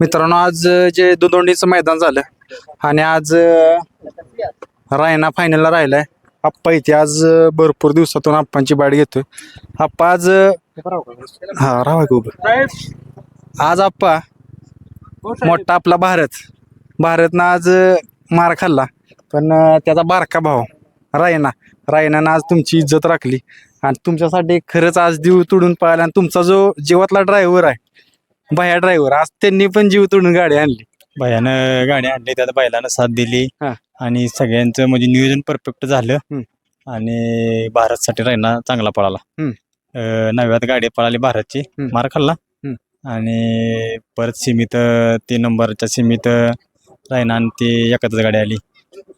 मित्रांनो आज जे दुदोंडीचं मैदान झालं आणि आज रायना फायनलला राहिलाय. आप्पा इथे आज भरपूर दिवसातून आप्पांची बाड घेतोय. आप्पा आज हा राहा उभं? आज आप्पा मोठा आपला भारत. भारतनं आज मार खाल्ला. पण त्याचा बारका भाव रायना. रायनानं आज तुमची इज्जत राखली. आणि तुमच्यासाठी खरंच आज देव तुडून पाहिला आणि तुमचा जो जीवातला ड्रायव्हर आहे भया ड्रायव्हर आज त्यांनी पण जीव तोडून गाडी आणली भयानं गाडी आणली त्यात बैलानं साथ दिली हा. आणि सगळ्यांचं म्हणजे नियोजन परफेक्ट झालं हम्म. आणि भारतसाठी राहिना चांगला पळाला हम्म. अं, नव्यात गाडी पळाली भारतची हम्म. मार खाल्ला हम्म. आणि परत सीमित तीन नंबरच्या सीमित रायना आणि ती एकच गाडी आली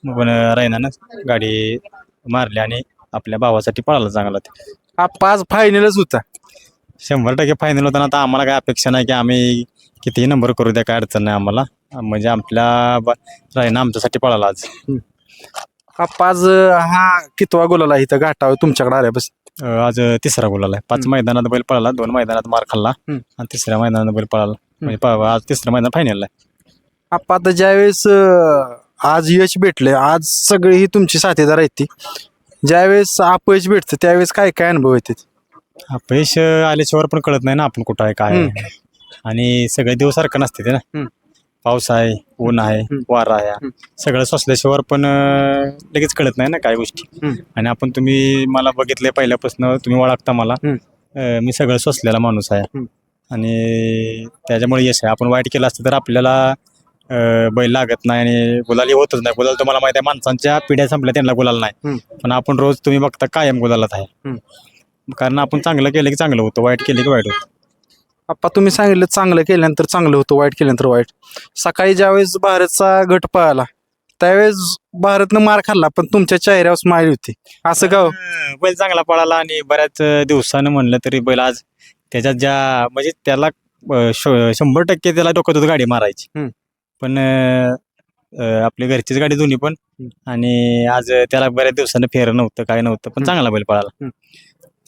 पण रायनानं गाडी मारली आणि आपल्या भावासाठी पळाला चांगला ते आप्पा आज फायनलच होता शंभर टक्के फायनल होताना आता आम्हाला काय अपेक्षा नाही की आम्ही कितीही नंबर करू द्या काय अडचण नाही आम्हाला. म्हणजे आपल्या रायना आमच्यासाठी पळाला आज. आज अ, हा कितवा गोलाला इथं? घाटावर तुमच्याकडे आल्यापासून अं, आज तिसरा गोल आहे पाच. मैदानात बैल पळाला दोन मैदानात मार खाल्ला हम्म. आणि तिसऱ्या मैदानात बैल पळाला. म्हणजे प- आज तिसरं मैदान फायनल आहे. आप्पा आता ज्यावेळेस अ, आज यश भेटले आज सगळी ही तुमची साथीदार आहेत ती. ज्यावेळेस अपयश भेटतं त्यावेळेस काय काय अनुभव येतात? अपयश आल्याशिवाय पण कळत नाही ना आपण कुठं आहे काय आहे. आणि सगळे दिवस सारखं नसते ते ना हम्म. पाऊस आहे ऊन आहे. वारा आहे. सगळं सोसल्याशिवाय पण अं, लगेच कळत नाही ना काय गोष्टी हम्म. आणि आपण तुम्ही मला बघितले पहिल्यापासून तुम्ही ओळखता मला हम्म. अं, मी सगळं सोसलेला माणूस आहे हम्म. आणि त्याच्यामुळे यश आहे आपण वाईट केलं असतं तर आपल्याला अं, बैल लागत नाही आणि गुलाली होतच नाही गुलाल तुम्हाला माहिती आहे माणसांच्या पिढ्या संपल्या त्यांना गुलाल नाही हम्म. पण आपण रोज तुम्ही बघता कायम गुलालात आहे कारण आपण चांगलं केलं की चांगलं होतं वाईट केलं की वाईट होतं आप्पा तुम्ही सांगितलं चांगलं केल्यानंतर चांगलं होतं वाईट केल्यानंतर वाईट सकाळी ज्यावेळेस भारतचा गट पळाला त्यावेळेस भारतनं मार खाल्ला पण तुमच्या चेहऱ्यावर स्माईल होती असं का हो? अं, बैल चांगला पळाला आणि बऱ्याच अं, दिवसानं म्हणलं तरी बैल आज त्याच्यात ज्या म्हणजे त्याला अं, श- शंभर टक्के त्याला डोक्यात होतं गाडी मारायची हम्म. पण अं, अं, आपली घरचीच गाडी दोन्ही पण आणि आज त्याला बऱ्याच दिवसानं फेर नव्हतं काय नव्हतं पण हम्म. चांगला बैल पळाला हम्म.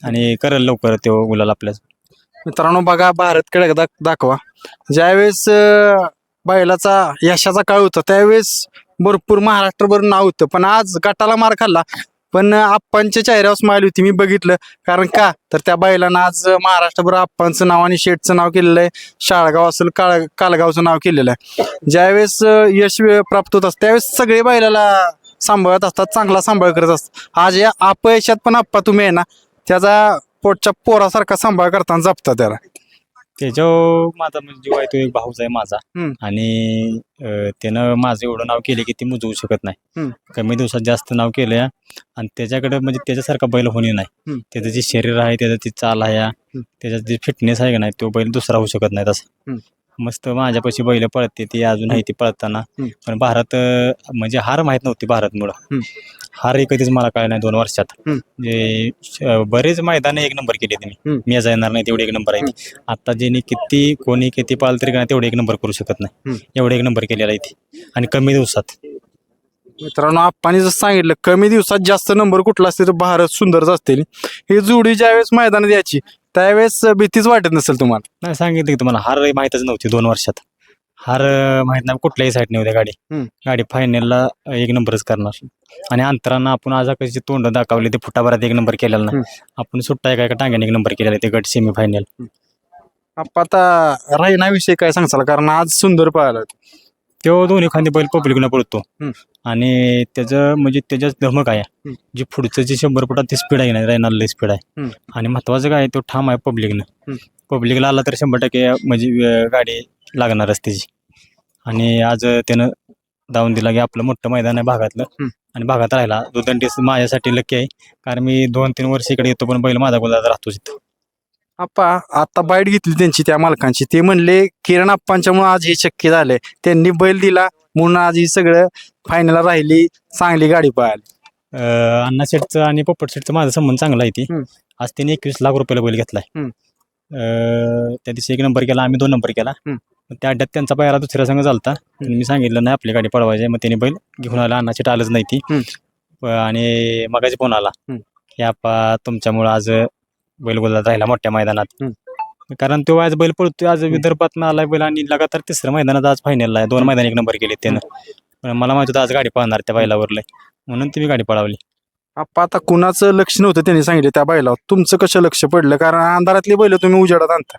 आणि करेल लवकर तो गुलाल आपल्या मित्रांनो बघा भारतकडे दा- दाखवा. ज्यावेळेस अं, बैलाचा यशाचा काळ होता त्यावेळेस भरपूर महाराष्ट्रभर नाव होतं. पण आज गटाला मार खाल्ला. पण आप्पांच्या चेहऱ्यावर स्माईल होती. मी बघितलं. कारण का? तर त्या बैलानं आज महाराष्ट्रभर आप्पांचं नाव आणि शेठचं नाव केलेलं आहे. शाळगाव असेल काळ कालगावचं नाव केलेलं आहे. ज्यावेळेस अं, यश वे- प्राप्त होत असतं त्यावेळेस सगळे बैलाला सांभाळत असतात चांगला सांभाळ करत असतात. आज या अपयशात पण आप्पा तुम्ही आहे ना? त्याचा पोटच्या पोरासारखा सांभाळ करताना जपता त्याला त्याच्यावर माझा म्हणजे जीव आहे तो एक भाऊच आहे माझा हम्म. आणि अं, त्यानं माझं एवढं नाव केले की ती मुजवू शकत नाही हम्म. कमी दिवसात जास्त नाव केलंय आणि त्याच्याकडे म्हणजे त्याच्यासारखा बैल होणे नाही. त्याचं जे शरीर आहे त्याचं ती चाल आहे त्याच्यात जे फिटनेस आहे का नाही तो बैल दुसरा होऊ शकत नाही तसा हम्म. मस्त माझ्यापाशी बैल पळते ती अजून आहे ती पळताना हम्म. पण भारत अं, म्हणजे हार माहीत नव्हती भारतमुळं हम्म. हार हे कधीच मला काय नाही दोन वर्षात हम्म. श- बरेच मैदान एक नंबर केले हम्म. त्यांनी मी येणार नाही तेवढे एक नंबर आहे. आता ज्यांनी किती कोणी किती पाल तरी काय तेवढे एक नंबर करू शकत नाही हम्म. एवढे एक नंबर केलेला आहे ती आणि कमी दिवसात मित्रांनो आप्पांनी जसं सांगितलं कमी दिवसात जास्त नंबर कुठला असते तर भारत सुंदरच असते ही जोडी ज्यावेळेस मैदानात यायची त्यावेळेस भीतीच वाटत नसेल तुम्हाला? नाही सांगितलं की तुम्हाला. हार माहीतच नव्हती दोन वर्षात. हार अं, माहीत नाही कुठल्याही साईडने होत्या गाडी. हम्म. गाडी फायनलला एक नंबरच करणार. आणि अंतरानं आपण आज कशी तोंड दाखवली ते फुटाभरात एक नंबर केलेला नाही. आपण सुट्टा एका एका टांग्याने एक नंबर केलेला आहे ते गट सेमी फायनल आप्पा आता रायनाविषयी काय सांगचाल कारण आज सुंदर पाहायला तो दोन्ही खांदी बैल पब्लिकनं पळतो हम्म. आणि त्याचं म्हणजे त्याच्यात धमक आहे. जी पुढचं जे शंभर फुटात ती स्पीड आहे ना रायनाला स्पीड आहे. आणि महत्वाचं काय तो ठाम आहे पब्लिकनं. पब्लिकला आला तर शंभर टक्के म्हणजे गाडी लागणारच त्याची आणि आज त्यानं धावून दिला की आपलं मोठं मैदान आहे भागातलं. आणि भागात राहिला दुदंडी माझ्यासाठी लक्की आहे कारण मी दोन तीन वर्ष इकडे येतो पण बैल माझा गोलात राहतोच इथं आप्पा आता बाईट घेतली त्यांची त्या मालकांची ते म्हणले किरण आप्पांच्यामुळे आज हे शक्य झालंय त्यांनी बैल दिला म्हणून आज ही सगळं फायनल राहिली चांगली गाडी अं, अण्णा शेटचं आणि पोपट शेटचं माझा संबंध चांगला आहे ती हम्म. आज त्यांनी एकवीस लाख रुपयाला बैल घेतलाय हम्म. अं, त्या दिवशी एक नंबर केला आम्ही दोन नंबर केला हम्म. मग त्या अड्ड्यात त्यांचा पायरा दुसऱ्या संघ आणि मी सांगितलं नाही आपली गाडी पळवायची आहे. मग त्यांनी बैल घेऊन आला अण्णा शेट आलंच नाही ती हम्म. प- आणि मगाची फोन आला हम्म. की आपा तुमच्यामुळं आज बैल गोलात राहिला मोठ्या मैदानात. कारण तो आज बैल पळतोय आज विदर्भात आलाय बैल आणि लगातार तिसऱ्या मैदानात आज फायनलला आहे. दोन मैदान एक नंबर केले त्यानं. पण मला माहीत होतं आज गाडी पळणार त्या बैलावर लय म्हणून ती मी गाडी पळवली. आप्पा आता कुणाचं लक्ष नव्हतं त्यांनी सांगितलं त्या बैलावर. तुमचं कसं लक्ष पडलं? कारण अंधारातली बैल तुम्ही उजेडात आणता.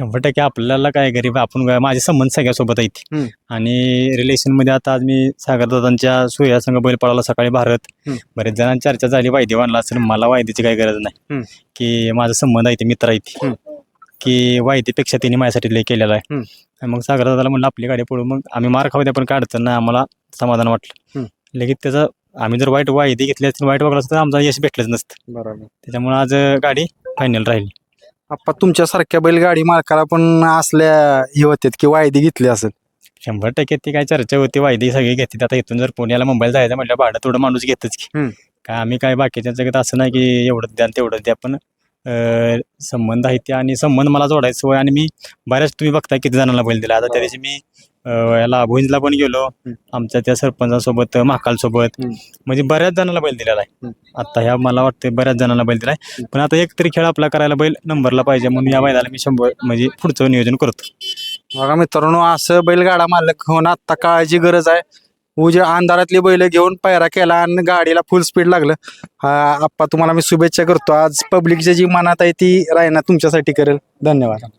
शंभर टक्के आपल्याला काय गरीब आपण काय- माझे संबंध सगळ्यासोबत आहेत हम्म. आणि रिलेशनमध्ये आता आज मी सागरदादांच्या सूर्यासंग बैल पळाला सकाळी भारत हम्म. बरेच जणांची चर्चा झाली वायदी आणला असेल मला वायदीची काही गरज नाही. की माझा संबंध आहे ते मित्र आहेत. की वायदीपेक्षा त्यांनी माझ्यासाठी लय केलेला आहे हम्म. आणि मग सागरदादाला म्हणलं आपली गाडी पळू मग आम्ही मार खाऊ द्या पण काय अडचण नाही आम्हाला समाधान वाटलं हम्म. लगेच त्याचं आम्ही जर वाईट वायदी घेतली असती वाईट वागलं असतं तर आमचं यश भेटलंच नसतं बरोबर त्याच्यामुळे आज अं, गाडी फायनल राहिली आप्पा तुमच्यासारख्या बैलगाडी मालकाला पण असल्या हे होत्यात की वायदी घेतली असेल. शंभर टक्के ती काय चर्चा होती वायदी सगळी घेतली आता इथून जर पुण्याला मुंबईला जायचं म्हटलं भाडं थोडं माणूस घेतच की. हम्म. काय आम्ही काय बाकीच्यांचं काही असं नाही की एवढं द्या तेवढं द्या पण संबंध आहे ते आणि संबंध मला जोडायचं आणि मी बऱ्याच तुम्ही बघताय किती जणांना बैल दिला. आता त्या दिवशी मी याला भुईंजला पण गेलो. आमच्या त्या सरपंचासोबत महाकालसोबत. म्हणजे बऱ्याच जणांना बैल दिलेला आहे. आता ह्या मला वाटतं बऱ्याच जणांना बैल दिलाय. पण आता एक तरी खेळ आपला करायला बैल नंबरला पाहिजे म्हणून या बैलाला मी शंभर म्हणजे पुढचं नियोजन करतो. बघा मित्रांनो असं बैलगाडा मालक होणं आत्ता काळाची गरज आहे. उजे अंधारातली बैल घेऊन पायरा केला आणि गाडीला फुल स्पीड लागलं. आप्पा तुम्हाला मी शुभेच्छा करतो. आज पब्लिकची जी मनात आहे ती रायना तुमच्यासाठी करेल. धन्यवाद.